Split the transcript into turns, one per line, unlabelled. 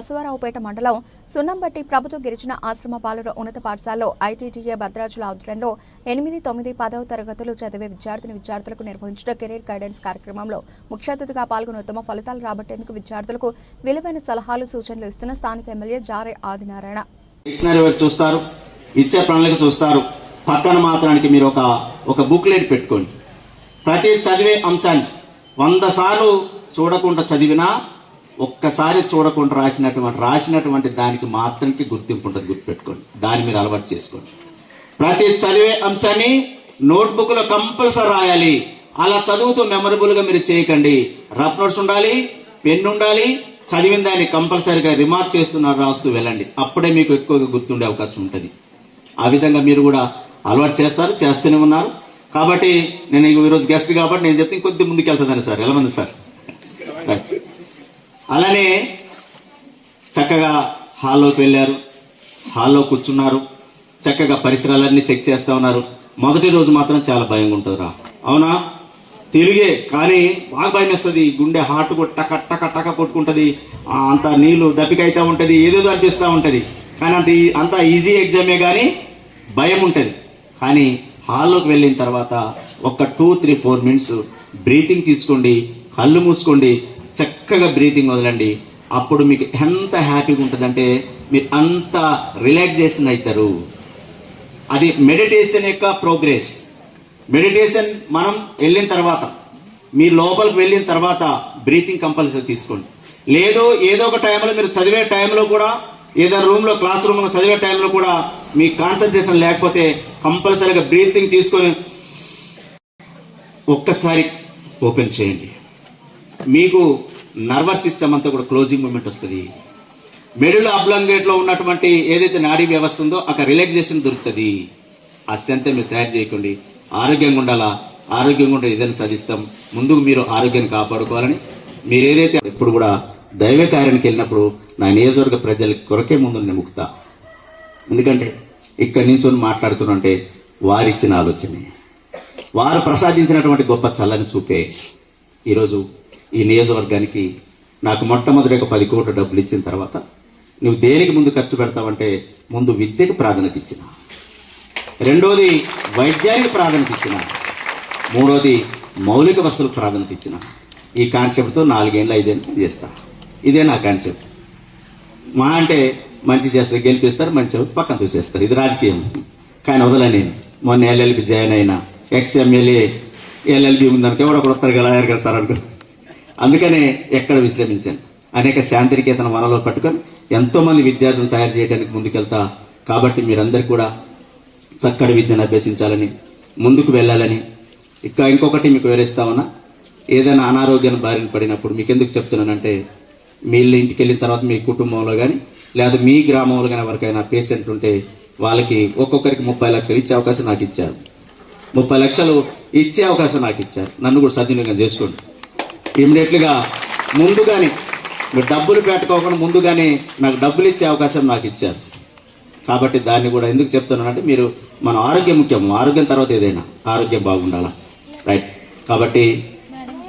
బసవరావుపేట మండలం సున్నంబట్టి ప్రభుత్వ గిరిజన ఆశ్రమ బాలుర ఉన్నత పాఠశాలలో ఐటీటీఏ భద్రాచుల ఆధ్వర్యంలో ఎనిమిది తొమ్మిది పదవ తరగతులు చదివే విద్యార్థిని విద్యార్థులకు నిర్వహించిన కెరీర్ గైడెన్స్ కార్యక్రమంలో ముఖ్య అతిథిగా పాల్గొని ఉత్తమ ఫలితాలు రాబట్టేందుకు విద్యార్థులకు విలువైన సలహాలు సూచనలు ఇస్తున్న స్థానిక ఎమ్మెల్యే జారే ఆదినారాయణ.
డిక్షనరీ వైపు చూస్తారు ఇచ్చే ప్రణాళిక చూస్తారు. పక్కన మాత్రానికి మీరు ఒక ఒక బుక్లెట్ పెట్టుకోండి. ప్రతి చదివే అంశాన్ని వంద సార్లు చూడకుండా చదివినా ఒక్కసారి చూడకుండా రాసినటువంటి రాసినటువంటి దానికి మాత్రానికి గుర్తింపు ఉంటుంది గుర్తుపెట్టుకోండి. దాని మీద అలవాటు చేసుకోండి. ప్రతి చదివే అంశాన్ని నోట్బుక్లో కంపల్సరీ రాయాలి. అలా చదువుతూ మెమరబుల్గా మీరు చేయకండి. రఫ్ నోట్స్ ఉండాలి పెన్ను ఉండాలి చదివిన దాన్ని కంపల్సరీగా రిమార్క్ చేస్తున్నారు రాస్తూ వెళ్ళండి. అప్పుడే మీకు ఎక్కువగా గుర్తుండే అవకాశం ఉంటుంది. ఆ విధంగా మీరు కూడా అలవాటు చేస్తారు చేస్తూనే ఉన్నారు. కాబట్టి నేను ఈరోజు గెస్ట్ కాబట్టి నేను చెప్తే ఇంకొద్ది ముందుకు వెళ్తుందని సార్. ఎలా మంది సార్. రైట్. అలానే చక్కగా హాల్లోకి వెళ్ళారు. హాల్లో కూర్చున్నారు. చక్కగా పరిసరాలన్నీ చెక్ చేస్తూ ఉన్నారు. మొదటి రోజు మాత్రం చాలా భయంగా ఉంటుందిరా అవునా? తెలుగే కానీ బాగా భయం వేస్తుంది గుండె హార్ట్ కూడా టక టక టక అంత నీళ్ళు దప్పికైతే ఉంటుంది ఏదేదో అనిపిస్తూ ఉంటుంది. కానీ అంత అంత ఈజీ ఎగ్జామే కానీ భయం ఉంటుంది కానీ హాల్లోకి వెళ్ళిన తర్వాత ఒక two three four minutes breathing తీసుకోండి కళ్ళు మూసుకోండి చక్కగా బ్రీతింగ్ వదలండి. అప్పుడు మీకు ఎంత హ్యాపీగా ఉంటుందంటే మీరు అంత రిలాక్సేషన్ అవుతారు అది మెడిటేషన్ యొక్క ప్రోగ్రెస్ మెడిటేషన్ మనం వెళ్ళిన తర్వాత మీ లోపలికి వెళ్ళిన తర్వాత బ్రీతింగ్ కంపల్సరీ తీసుకోండి. లేదు ఏదో ఒక టైంలో మీరు చదివే టైంలో కూడా ఏదైనా రూమ్లో క్లాస్ రూమ్లో చదివే టైంలో కూడా మీ కాన్సన్ట్రేషన్ లేకపోతే కంపల్సరీగా బ్రీతింగ్ తీసుకొని ఒక్కసారి ఓపెన్ చేయండి. మీకు నర్వస్ సిస్టమ్ అంతా కూడా క్లోజింగ్ మూమెంట్ వస్తుంది. మెడుల అబ్లంగేట్లో ఉన్నటువంటి ఏదైతే నాడీ వ్యవస్థ ఉందో అక్కడ రిలాక్సేషన్ దొరుకుతుంది. ఆ స్ట్రెంత్ మీరు తయారు చేయకండి. ఆరోగ్యంగా ఉండాలా? ఆరోగ్యంగా ఉండే ఏదైనా సాధిస్తాం. ముందుకు మీరు ఆరోగ్యాన్ని కాపాడుకోవాలని మీరు ఏదైతే ఎప్పుడు కూడా దైవ కార్యానికి వెళ్ళినప్పుడు నా నియోజకవర్గ ప్రజల కొరకే ముందు నిముకుతా ఎందుకంటే ఇక్కడి నుంచి మాట్లాడుతున్నంటే వారిచ్చిన ఆలోచనే. వారు ప్రసాదించినటువంటి గొప్ప చల్లని చూపే ఈరోజు ఈ నియోజకవర్గానికి నాకు మొట్టమొదటి ఒక పది కోట్ల డబ్బులు ఇచ్చిన తర్వాత నువ్వు దేనికి ముందు ఖర్చు పెడతావంటే ముందు విద్యకు ప్రాధాన్యత ఇచ్చిన. రెండోది వైద్యానికి ప్రాధాన్యత ఇచ్చిన. మూడోది మౌలిక వస్తువులకు ప్రాధాన్యత ఇచ్చిన. ఈ కాన్సెప్ట్తో నాలుగేళ్ళు ఐదేళ్ళు చేస్తా ఇదే నా కాన్సెప్ట్. మా అంటే మంచి చేస్తారు గెలిపిస్తారు మంచి పక్కన చూసేస్తారు ఇది రాజకీయం. కానీ వదల నేను. మొన్న ఎల్ఎల్బి జాయిన్ అయినా ఎక్స్ ఎమ్మెల్యే ఎల్ఎల్బి ఉందనుకో ఎవడో ఒకడు వస్తారు కదా సార్ అనుకో అందుకనే ఎక్కడ విశ్రమించాను. అనేక శాంతినికేతన వనలో పట్టుకొని ఎంతో మంది విద్యార్థులను తయారు చేయడానికి ముందుకెళ్తా. కాబట్టి మీరందరూ కూడా చక్కటి విద్యను అభ్యసించాలని ముందుకు వెళ్ళాలని. ఇంకా ఇంకొకటి మీకు వివరిస్తామన్నా ఏదైనా అనారోగ్యాన్ని బారిన పడినప్పుడు మీకు ఎందుకు చెప్తున్నానంటే మీ ఇల్లు ఇంటికి వెళ్ళిన తర్వాత మీ కుటుంబంలో కానీ లేదా మీ గ్రామంలో కానీ ఎవరికైనా పేషెంట్ ఉంటే వాళ్ళకి ఒక్కొక్కరికి ముప్పై లక్షలు ఇచ్చే అవకాశం నాకు ఇచ్చారు. ముప్పై లక్షలు ఇచ్చే అవకాశం నాకు ఇచ్చారు. నన్ను కూడా సద్వినియోగం చేసుకోండి. ఇమ్మీడియట్లుగా ముందుగానే మీరు డబ్బులు పెట్టుకోకుండా ముందుగానే నాకు డబ్బులు ఇచ్చే అవకాశం నాకు ఇచ్చారు. కాబట్టి దాన్ని కూడా ఎందుకు చెప్తున్నానంటే మీరు మన ఆరోగ్యం ముఖ్యం ఆరోగ్యం తర్వాత ఏదైనా ఆరోగ్యం బాగుండాలా? రైట్. కాబట్టి